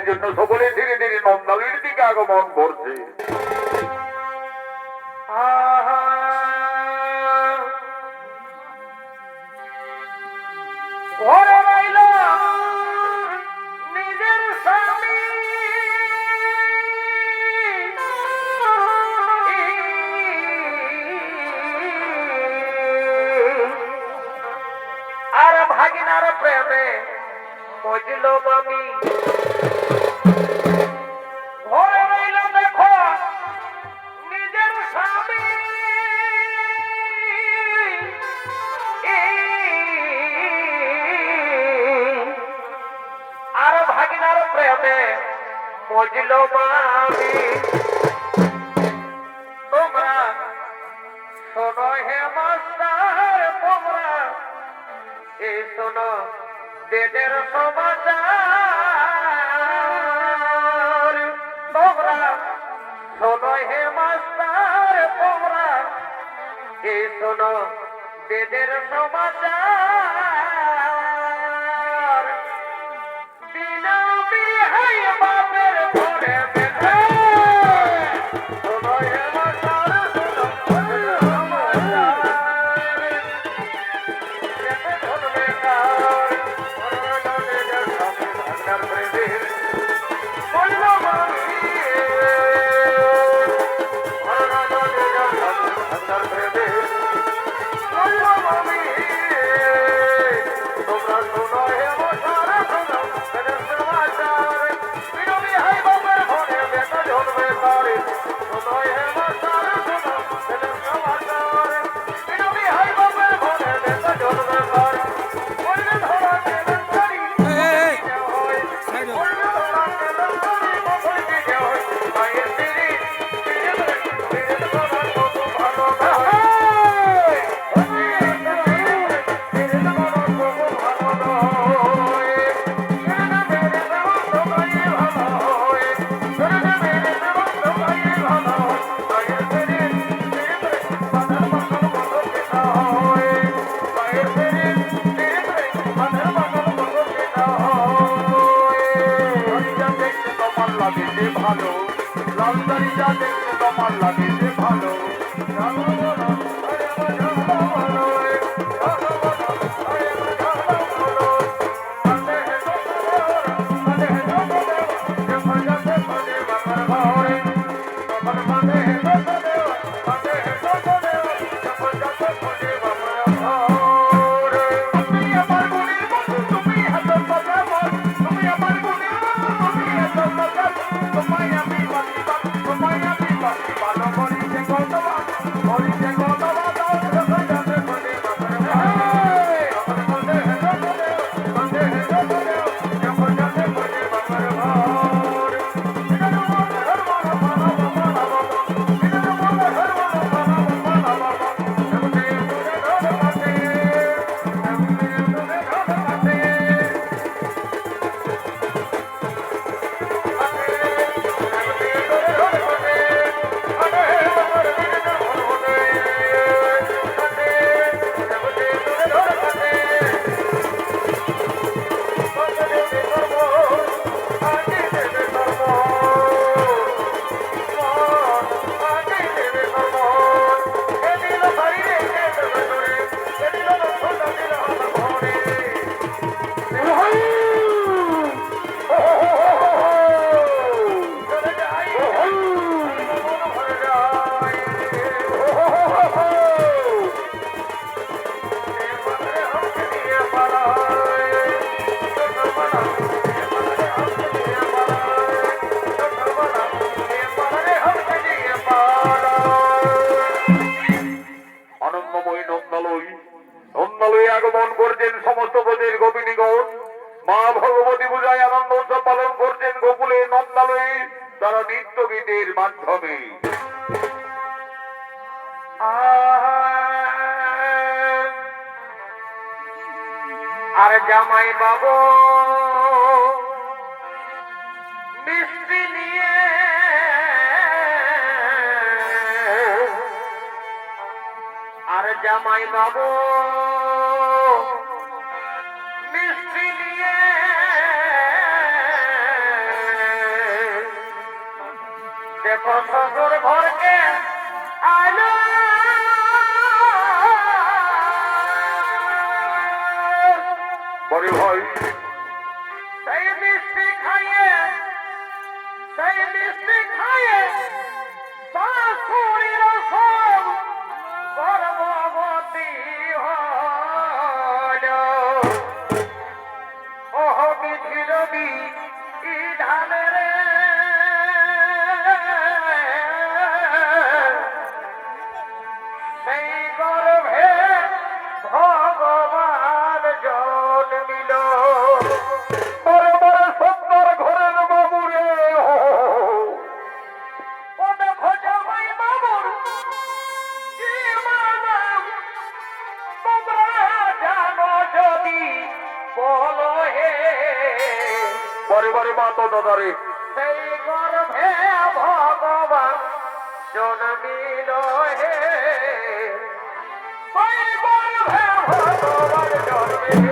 জন্য সকলে ধীরে ধীরে নন্দালির দিকে আগমন করছে। মনে মজল মামি। তোমরা শোনো হে মাস্টার, তোমরা এ শোনো দেদের সমাচার। তোমরা শোনো হে মাস্টার, তোমরা এ শোনো বেদের সমাচার। Hallelujah. আর জামাই বাবু মিষ্টি নিয়ে আর জামাই বাবু মিষ্টি নিয়ে দেখো সুন্দর ঘরকে ওহ বারে বারে মা তো দাদারে। সেই গর্ভে ভগবান জন্মিল হে। সেই ভগবান জন্মিল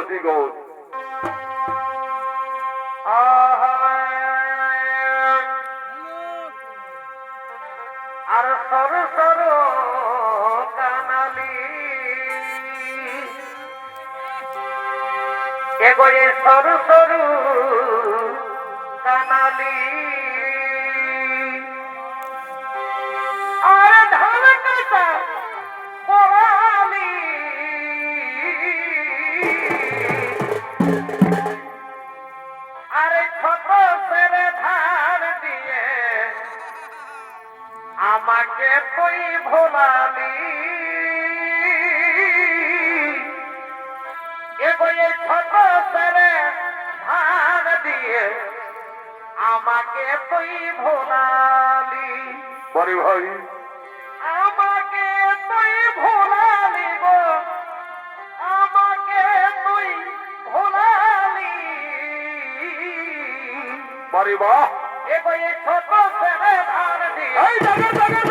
গোকুলবাসীগণ আর সরু সরু কানালি। এগোয়ে সরু সরু কানালি। বরে ভাই। আমাকে তুই ভোলালি গো আমাকে তুই ভোলালি। বারে বাহ এগোয়ে ছোট ছেলে ধার দিয়ে। এই জায়গা জায়গা